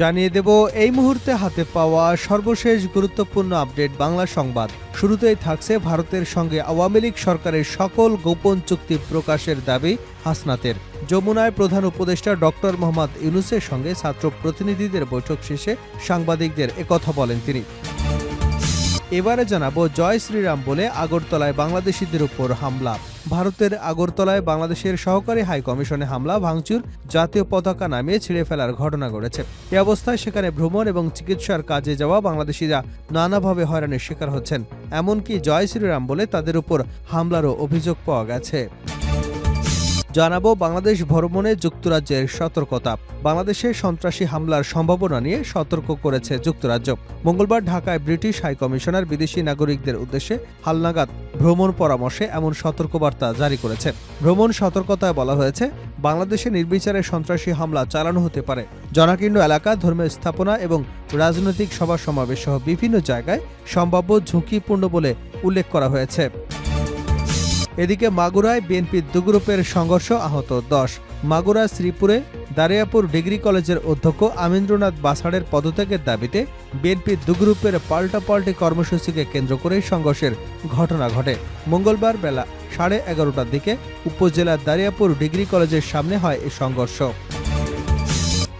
জানিয়ে দেব, এই মুহূর্তে হাতে পাওয়া সর্বশেষ গুরুত্বপূর্ণ আপডেট বাংলা সংবাদ। শুরুতেই থাকছে ভারতের সঙ্গে আওয়ামী লীগ সরকারের সকল গোপন চুক্তি প্রকাশের দাবি হাসনাতের। যমুনায় প্রধান উপদেষ্টা ডক্টর মোহাম্মদ ইউনুসের সঙ্গে ছাত্র প্রতিনিধিদের বৈঠক শেষে সাংবাদিকদের একথা বলেন তিনি। এবারে জানাব জয় শ্রীরাম বলে আগরতলায় বাংলাদেশিদের উপর হামলা। ভারতের আগরতলায় বাংলাদেশের সহকারী হাই কমিশনে হামলা, ভাঙচুর, জাতীয় পতাকা নামিয়ে ছিঁড়ে ফেলার ঘটনা ঘটেছে। এ অবস্থায় সেখানে ভ্রমণ এবং চিকিৎসার কাজে যাওয়া বাংলাদেশিরা নানাভাবে হয়রানির শিকার হচ্ছেন। এমনকি জয় শ্রীরাম বলে তাদের উপর হামলারও অভিযোগ পাওয়া গেছে। জানাব বাংলাদেশ ভ্রমণে যুক্তরাজ্যের সতর্কতা। বাংলাদেশে সন্ত্রাসী হামলার সম্ভাবনা নিয়ে সতর্ক করেছে যুক্তরাজ্য। মঙ্গলবার ঢাকায় ব্রিটিশ হাই কমিশনার বিদেশি নাগরিকদের উদ্দেশ্যে হালনাগাদ ভ্রমণ পরামর্শে এমন সতর্কবার্তা জারি করেছে। ভ্রমণ সতর্কতায় বলা হয়েছে, বাংলাদেশে নির্বিচারে সন্ত্রাসী হামলা চালানো হতে পারে। জনাকীর্ণ এলাকা, ধর্মীয় স্থাপনা এবং রাজনৈতিক সভা সমাবেশ সহ বিভিন্ন জায়গায় সম্ভাব্য ঝুঁকিপূর্ণ বলে উল্লেখ করা হয়েছে। এদিকে মাগুরায় বিএনপির দুগ্রুপের সংঘর্ষ আহত দশ। মাগুরা শ্রীপুরে দারিয়াপুর ডিগ্রি কলেজের অধ্যক্ষ আমিন্দ্রনাথ বাসাড়ের পদত্যাগের দাবিতে বিএনপির দুগ্রুপের পাল্টাপাল্টি কর্মসূচিকে কেন্দ্র করে সংঘর্ষের ঘটনা ঘটে। মঙ্গলবার বেলা সাড়ে এগারোটার দিকে উপজেলার দারিয়াপুর ডিগ্রি কলেজের সামনে হয় এই সংঘর্ষ।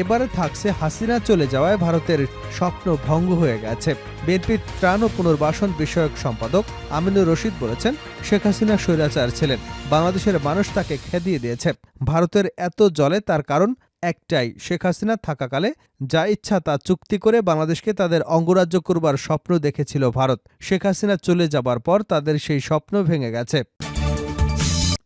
এবারে থাকছে হাসিনা চলে যাওয়ায় ভারতের স্বপ্ন ভঙ্গ হয়ে গেছে। বিএনপির ত্রাণ ও পুনর্বাসন বিষয়ক সম্পাদক আমিনুর রশিদ বলেছেন, শেখ হাসিনা স্বৈরাচার ছিলেন, বাংলাদেশের মানুষ তাকে খেদিয়ে দিয়েছে। ভারতের এত জলে তার কারণ একটাই, শেখ হাসিনা থাকাকালে যা ইচ্ছা তা চুক্তি করে বাংলাদেশকে তাদের অঙ্গরাজ্য করবার স্বপ্ন দেখেছিল ভারত। শেখ হাসিনা চলে যাবার পর তাদের সেই স্বপ্ন ভেঙে গেছে।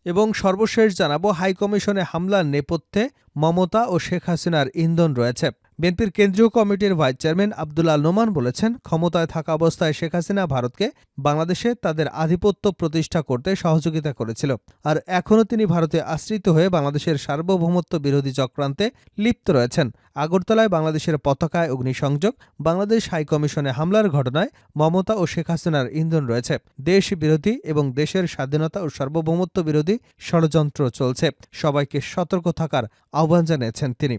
এবং সর্বশেষ জানাব হাইকমিশনে হামলার নেপথ্যে মমতা ও শেখ হাসিনার ইন্ধন রয়েছে। বিএনপির কেন্দ্রীয় কমিটির ভাইস চেয়ারম্যান আবদুল্লাহ নোমান বলেছেন, ক্ষমতায় থাকা অবস্থায় শেখ হাসিনা ভারতকে বাংলাদেশে তাদের আধিপত্য প্রতিষ্ঠা করতে সহযোগিতা করেছিল। আর এখনও তিনি ভারতে আশ্রিত হয়ে বাংলাদেশের সার্বভৌমত্ব বিরোধী চক্রান্তে লিপ্ত রয়েছেন। আগরতলায় বাংলাদেশের পতাকায় অগ্নিসংযোগ, বাংলাদেশ হাইকমিশনে হামলার ঘটনায় মমতা ও শেখ হাসিনার ইন্ধন রয়েছে। দেশ বিরোধী এবং দেশের স্বাধীনতা ও সার্বভৌমত্ব বিরোধী ষড়যন্ত্র চলছে। সবাইকে সতর্ক থাকার আহ্বান জানিয়েছেন তিনি।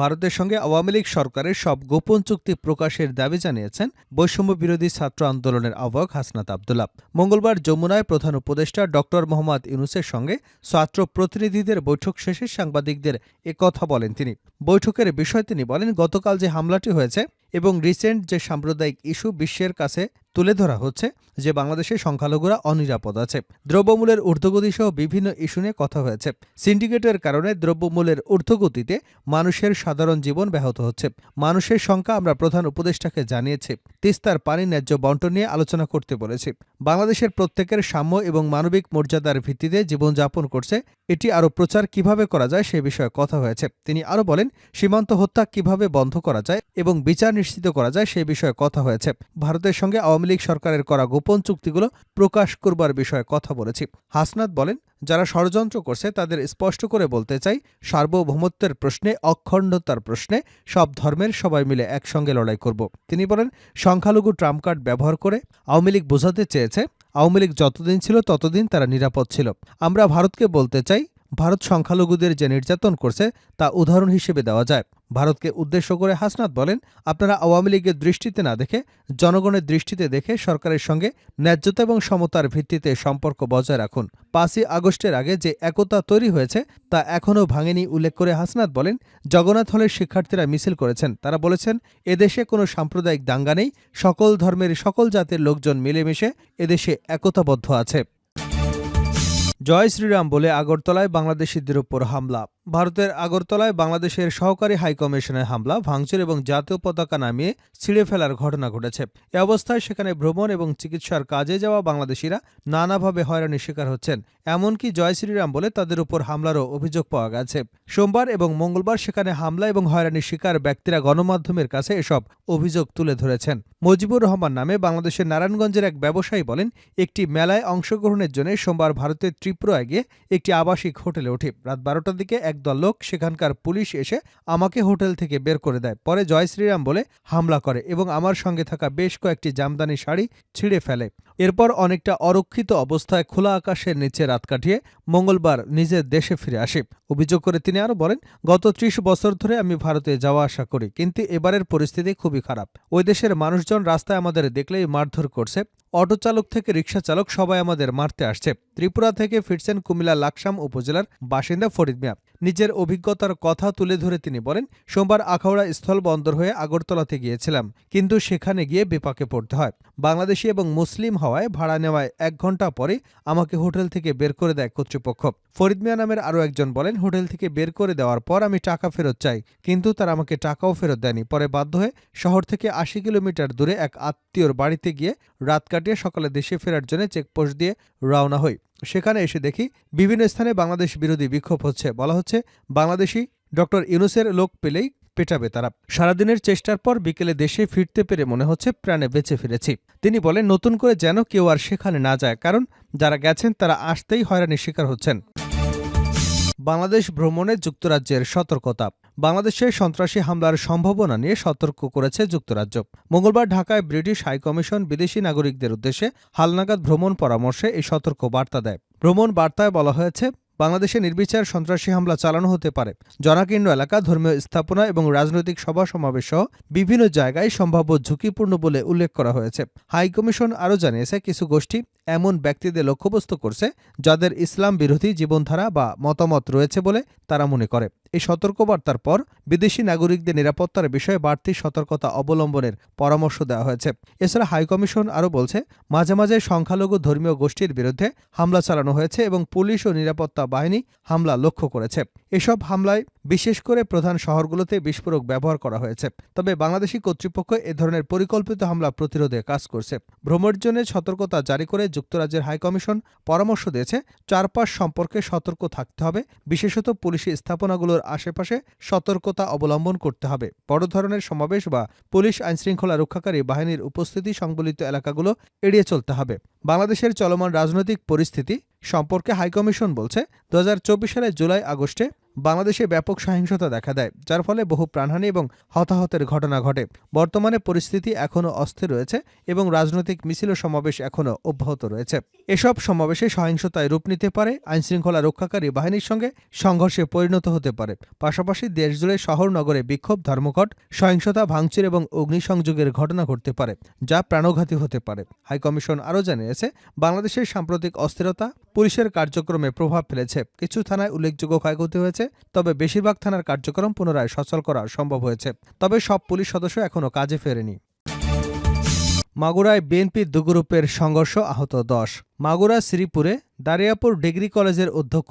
ভারতের সঙ্গে আওয়ামী লীগ সরকারের সব গোপন চুক্তি প্রকাশের দাবি জানিয়েছেন বৈষম্য বিরোধী ছাত্র আন্দোলনের আহ্বায়ক হাসনাত আবদুল্লাহ। মঙ্গলবার যমুনায় প্রধান উপদেষ্টা ডক্টর মোহাম্মদ ইউনুসের সঙ্গে ছাত্র প্রতিনিধিদের বৈঠক শেষে সাংবাদিকদের একথা বলেন তিনি। বৈঠকের বিষয় তিনি বলেন, গতকাল যে হামলাটি হয়েছে এবং রিসেন্ট যে সাম্প্রদায়িক ইস্যু বিশ্বের কাছে তুলে ধরা হচ্ছে যে বাংলাদেশের সংখ্যালঘুরা অনিরাপদ আছে। দ্রব্যমূল্যের ঊর্ধ্বগতি সহ বিভিন্ন ইস্যু নিয়ে কথা হয়েছে। সিন্ডিকেটের কারণে দ্রব্যমূল্যের ঊর্ধ্বগতিতে মানুষের সাধারণ জীবন ব্যাহত হচ্ছে। মানুষের সংখ্যা আমরা প্রধান উপদেষ্টাকে জানিয়েছি। তিস্তার পানি ন্যায্য বন্টন নিয়ে আলোচনা করতে বলেছি। বাংলাদেশের প্রত্যেকের সাম্য এবং মানবিক মর্যাদার ভিত্তিতে জীবনযাপন করছে। এটি আরও প্রচার কীভাবে করা যায় সে বিষয়ে কথা হয়েছে। তিনি আরও বলেন, সীমান্ত হত্যা কীভাবে বন্ধ করা যায় এবং বিচার নিশ্চিত করা যায় সে বিষয়ে কথা হয়েছে। ভারতের সঙ্গে আওয়ামী লীগ সরকারের করা গোপন চুক্তিগুলো প্রকাশ করবার বিষয়ে কথা বলেছি। হাসনাত বলেন, যারা ষড়যন্ত্র করছে তাদের স্পষ্ট করে বলতে চাই, সার্বভৌমত্বের প্রশ্নে, অখণ্ডতার প্রশ্নে সব ধর্মের সবাই মিলে একসঙ্গে লড়াই করব। তিনি বলেন, সংখ্যালঘু ট্রাম্প কার্ড ব্যবহার করে আওয়ামী লীগ বোঝাতে চেয়েছে, আওয়ামী লীগ যতদিন ছিল ততদিন তারা নিরাপদ ছিল। আমরা ভারতকে বলতে চাই ভারত সংখ্যালঘুদের যে নির্যাতন করছে, তা উদাহরণ হিসেবে দেওয়া যায়। ভারতকে উদ্দেশ্য করে হাসনাত বলেন, আপনারা আওয়ামী লীগের দৃষ্টিতে না দেখে, জনগণের দৃষ্টিতে দেখে সরকারের সঙ্গে ন্যায্যতা এবং সমতার ভিত্তিতে সম্পর্ক বজায় রাখুন। পাঁচই আগস্টের আগে যে একতা তৈরি হয়েছে, তা এখনও ভাঙেনি উল্লেখ করে হাসনাত বলেন, জগন্নাথ হলের শিক্ষার্থীরা মিছিল করেছেন। তারা বলেছেন, এদেশে কোনো সাম্প্রদায়িক দাঙ্গা নেই, সকল ধর্মের সকল জাতির লোকজন মিলেমিশে এদেশে একতাবদ্ধ আছে। জয় শ্রীরাম বলে আগরতলায় বাংলাদেশিদের ওপর হামলা। ভারতের আগরতলায় বাংলাদেশের সহকারী হাইকমিশনের হামলা, ভাঙচুর এবং জাতীয় পতাকা নামিয়ে ছিঁড়ে ফেলার ঘটনা ঘটেছে। এ অবস্থায় সেখানে ভ্রমণ এবং চিকিৎসার কাজে যাওয়া বাংলাদেশিরা নানাভাবে হয়রানির শিকার হচ্ছেন। এমনকি জয় শ্রীরাম বলে তাদের উপর হামলারও অভিযোগ পাওয়া গেছে। সোমবার এবং মঙ্গলবার সেখানে হামলা এবং হয়রানির শিকার ব্যক্তিরা গণমাধ্যমের কাছে এসব অভিযোগ তুলে ধরেছেন। মজিবুর রহমান নামে বাংলাদেশের নারায়ণগঞ্জের এক ব্যবসায়ী বলেন, একটি মেলায় অংশগ্রহণের জন্য সোমবার ভারতের ত্রিপুরায় গিয়ে একটি আবাসিক হোটেলে ওঠে রাত বারোটার দিকে এক একদল লোক সেখানকার পুলিশ এসে আমাকে হোটেল থেকে বের করে দেয়। পরে জয় শ্রীরাম বলে হামলা করে এবং আমার সঙ্গে থাকা বেশ কয়েকটি জামদানি শাড়ি ছিঁড়ে ফেলে। এরপর অনেকটা অরক্ষিত অবস্থায় খোলা আকাশের নিচে রাত কাটিয়ে মঙ্গলবার নিজের দেশে ফিরে আসে। অভিযোগ করে তিনি আরও বলেন, গত ত্রিশ বছর ধরে আমি ভারতে যাওয়া আসা করি, কিন্তু এবারের পরিস্থিতি খুবই খারাপ। ওই দেশের মানুষজন রাস্তায় আমাদের দেখলেই মারধর করছে। অটো চালক থেকে রিক্সা চালক সবাই আমাদের মারতে আসছে। ত্রিপুরা থেকে ফিরছেন কুমিল্লা লাকসাম উপজেলার বাসিন্দা ফরিদ মিয়া। নিজের অভিজ্ঞতার কথা তুলে ধরে তিনি বলেন, সোমবার আখাউড়া স্থল বন্দর হয়ে আগরতলাতে গিয়েছিলাম, কিন্তু সেখানে গিয়ে বিপাকে পড়তে হয়। বাংলাদেশি এবং মুসলিম হওয়ায় ভাড়া নেওয়ায় এক ঘণ্টা পরে আমাকে হোটেল থেকে বের করে দেয় কর্তৃপক্ষ। ফরিদ মিয়া নামের আরও একজন বলেন, হোটেল থেকে বের করে দেওয়ার পর আমি টাকা ফেরত চাই, কিন্তু তারা আমাকে টাকাও ফেরত দেয়নি। পরে বাধ্য হয়ে শহর থেকে আশি কিলোমিটার দূরে এক আত্মীয়র বাড়িতে গিয়ে রাত কাটিয়ে সকালে দেশে ফেরার জন্য চেকপোস্ট দিয়ে রওনা হই। সেখানে এসে দেখি বিভিন্ন স্থানে বাংলাদেশ বিরোধী বিক্ষোভ হচ্ছে। বলা হচ্ছে, বাংলাদেশি ডক্টর ইউনুসের লোক পেলেই পেটাবে তারা। সারাদিনের চেষ্টার পর বিকেলে দেশে ফিরতে পেরে মনে হচ্ছে প্রাণে বেঁচে ফিরেছি। তিনি বলেন, নতুন করে যেন কেউ আর সেখানে না যায়, কারণ যারা গেছেন তারা আসতেই হয়রানির শিকার হচ্ছেন। বাংলাদেশ ভ্রমণে যুক্তরাজ্যের সতর্কতা। বাংলাদেশে সন্ত্রাসী হামলার সম্ভাবনা নিয়ে সতর্ক করেছে যুক্তরাজ্য। মঙ্গলবার ঢাকায় ব্রিটিশ হাইকমিশন বিদেশি নাগরিকদের উদ্দেশ্যে হালনাগাদ ভ্রমণ পরামর্শে এই সতর্ক বার্তা দেয়। ভ্রমণ বার্তায় বলা হয়েছে বাংলাদেশে নির্বিচার সন্ত্রাসী হামলা চালানো হতে পারে। জনাকীর্ণ এলাকা, ধর্মীয় স্থাপনা এবং রাজনৈতিক সভা সমাবেশ সহ বিভিন্ন জায়গায় সম্ভাব্য ঝুঁকিপূর্ণ বলে উল্লেখ করা হয়েছে। হাইকমিশন আরও জানিয়েছে, কিছু গোষ্ঠী এমন ব্যক্তিদের লক্ষ্যবস্তু করছে যাদের ইসলাম বিরোধী জীবনধারা বা মতামত রয়েছে বলে তারা মনে করে। এই সতর্কবার্তার পর বিদেশি নাগরিকদের নিরাপত্তার বিষয়ে বাড়তি সতর্কতা অবলম্বনের পরামর্শ দেওয়া হয়েছে। এছাড়া হাইকমিশন আরও বলছে, মাঝে মাঝে সংখ্যালঘু ধর্মীয় গোষ্ঠীর বিরুদ্ধে হামলা চালানো হয়েছে এবং পুলিশ ও নিরাপত্তা বাহিনী হামলা লক্ষ্য করেছে। এসব হামলায় বিশেষ করে প্রধান শহরগুলোতে বিস্ফোরক ব্যবহার করা হয়েছে। তবে বাংলাদেশি কর্তৃপক্ষ এ ধরনের পরিকল্পিত হামলা প্রতিরোধে কাজ করছে। ভ্রমণের সতর্কতা জারি করে যুক্তরাজ্যের হাইকমিশন পরামর্শ দিয়েছে, চারপাশ সম্পর্কে সতর্ক থাকতে হবে। বিশেষত পুলিশি স্থাপনাগুলোর আশেপাশে সতর্কতা অবলম্বন করতে হবে। বড় ধরনের সমাবেশ বা পুলিশ আইনশৃঙ্খলা রক্ষাকারী বাহিনীর উপস্থিতি সংবলিত এলাকাগুলো এড়িয়ে চলতে হবে। বাংলাদেশের চলমান রাজনৈতিক পরিস্থিতি সম্পর্কে হাইকমিশন বলছে, দু সালে জুলাই আগস্টে বাংলাদেশে ব্যাপক সহিংসতা দেখা দেয়, যার ফলে বহু প্রাণহানি এবং হতাহতের ঘটনা ঘটে। বর্তমানে পরিস্থিতি এখনও অস্থির রয়েছে এবং রাজনৈতিক মিছিল ও সমাবেশ এখনও অব্যাহত রয়েছে। এসব সমাবেশে সহিংসতায় রূপ নিতে পারে, আইনশৃঙ্খলা রক্ষাকারী বাহিনীর সঙ্গে সংঘর্ষে পরিণত হতে পারে। পাশাপাশি দেশজুড়ে শহর নগরে বিক্ষোভ, ধর্মঘট, সহিংসতা, ভাঙচুর এবং অগ্নিসংযোগের ঘটনা ঘটতে পারে, যা প্রাণঘাতী হতে পারে। হাইকমিশন আরও জানিয়েছে, বাংলাদেশের সাম্প্রতিক অস্থিরতা পুলিশের কার্যক্রমে প্রভাব ফেলেছে। কিছু থানায় উল্লেখযোগ্য ক্ষয়ক্ষতি হয়েছে তবে বেশিরভাগ থানার কার্যক্রম পুনরায় সচল করা সম্ভব হয়েছে। তবে সব পুলিশ সদস্য এখনও কাজে ফেরেনি। মাগুরায় বিএনপি দুগ্রুপের সংঘর্ষ আহত দশ। মাগুরা, শ্রীপুরে দারিয়াপুর ডিগ্রি কলেজের অধ্যক্ষ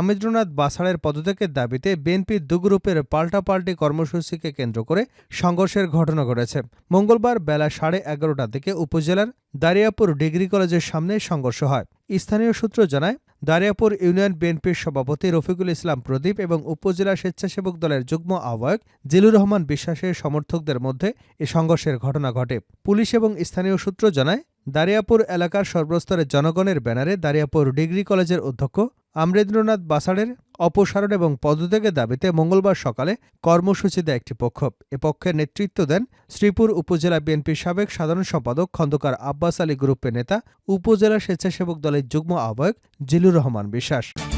আমেন্দ্রনাথ বাসাড়ের পদত্যাগের দাবিতে বিএনপি দুগ্রুপের পাল্টাপাল্টি কর্মসূচিকে কেন্দ্র করে সংঘর্ষের ঘটনা ঘটেছে। মঙ্গলবার বেলা সাড়ে এগারোটা থেকে উপজেলার দারিয়াপুর ডিগ্রি কলেজের সামনে সংঘর্ষ হয়। স্থানীয় সূত্র জানায়, দারিয়াপুর ইউনিয়ন বিএনপির সভাপতি রফিকুল ইসলাম প্রদীপ এবং উপজেলা স্বেচ্ছাসেবক দলের যুগ্ম আহ্বায়ক জিলুর রহমান বিশ্বাসের সমর্থকদের মধ্যে এ সংঘর্ষের ঘটনা ঘটে। পুলিশ এবং স্থানীয় সূত্র জানায়, দারিয়াপুর এলাকার সর্বস্তরের জনগণের ব্যানারে দারিয়াপুর ডিগ্রি কলেজের অধ্যক্ষ আমরেন্দ্রনাথ বাসাড়ের অপসারণ এবং পদত্যাগের দাবিতে মঙ্গলবার সকালে কর্মসূচি দেয় একটি পক্ষ। এ পক্ষের নেতৃত্ব দেন শ্রীপুর উপজেলা বিএনপির সাবেক সাধারণ সম্পাদক খন্দকার আব্বাস আলী গ্রুপের নেতা, উপজেলা স্বেচ্ছাসেবক দলের যুগ্ম আহ্বায়ক জিলুর রহমান বিশ্বাস।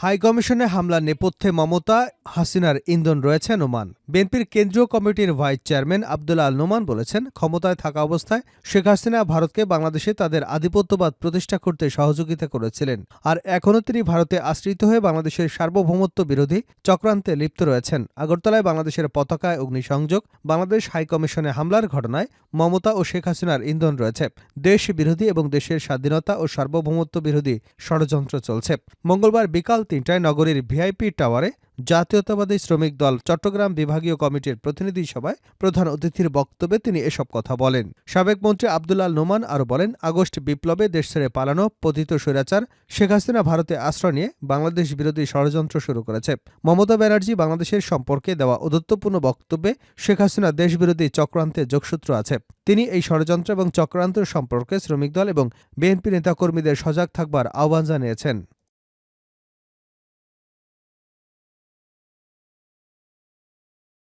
হাইকমিশনে হামলার নেপথ্যে মমতা, হাসিনার ইন্ধন রয়েছে নোমান। বিএনপির কেন্দ্রীয় কমিটির ভাইস চেয়ারম্যান আবদুল্লা আল নোমান বলেছেন, ক্ষমতায় থাকা অবস্থায় শেখ হাসিনা ভারতকে বাংলাদেশে তাদের আধিপত্যবাদ প্রতিষ্ঠা করতে সহযোগিতা করেছিলেন। আর এখনও তিনি ভারতে আশ্রিত হয়ে বাংলাদেশের সার্বভৌমত্ব বিরোধী চক্রান্তে লিপ্ত রয়েছেন। আগরতলায় বাংলাদেশের পতাকায় অগ্নিসংযোগ, বাংলাদেশ হাইকমিশনে হামলার ঘটনায় মমতা ও শেখ হাসিনার ইন্ধন রয়েছে। দেশ বিরোধী এবং দেশের স্বাধীনতা ও সার্বভৌমত্ব বিরোধী ষড়যন্ত্র চলছে। মঙ্গলবার বিকাল তিনটায় নগরীর ভিআইপি টাওয়ারে জাতীয়তাবাদী শ্রমিক দল চট্টগ্রাম বিভাগীয় কমিটির প্রতিনিধি সভায় প্রধান অতিথির বক্তব্যে তিনি এসব কথা বলেন। সাবেক মন্ত্রী আবদুল্লাল নোমান আরও বলেন, আগস্ট বিপ্লবে দেশ ছেড়ে পালানো পতিত স্বৈরাচার শেখ হাসিনা ভারতে আশ্রয় নিয়ে বাংলাদেশ বিরোধী ষড়যন্ত্র শুরু করেছে। মমতা ব্যানার্জি বাংলাদেশের সম্পর্কে দেওয়া ঔদত্তপূর্ণ বক্তব্যে শেখ হাসিনা দেশবিরোধী চক্রান্তে যোগসূত্র আছে। তিনি এই ষড়যন্ত্র এবং চক্রান্ত সম্পর্কে শ্রমিক দল এবং বিএনপি নেতাকর্মীদের সজাগ থাকবার আহ্বান জানিয়েছেন।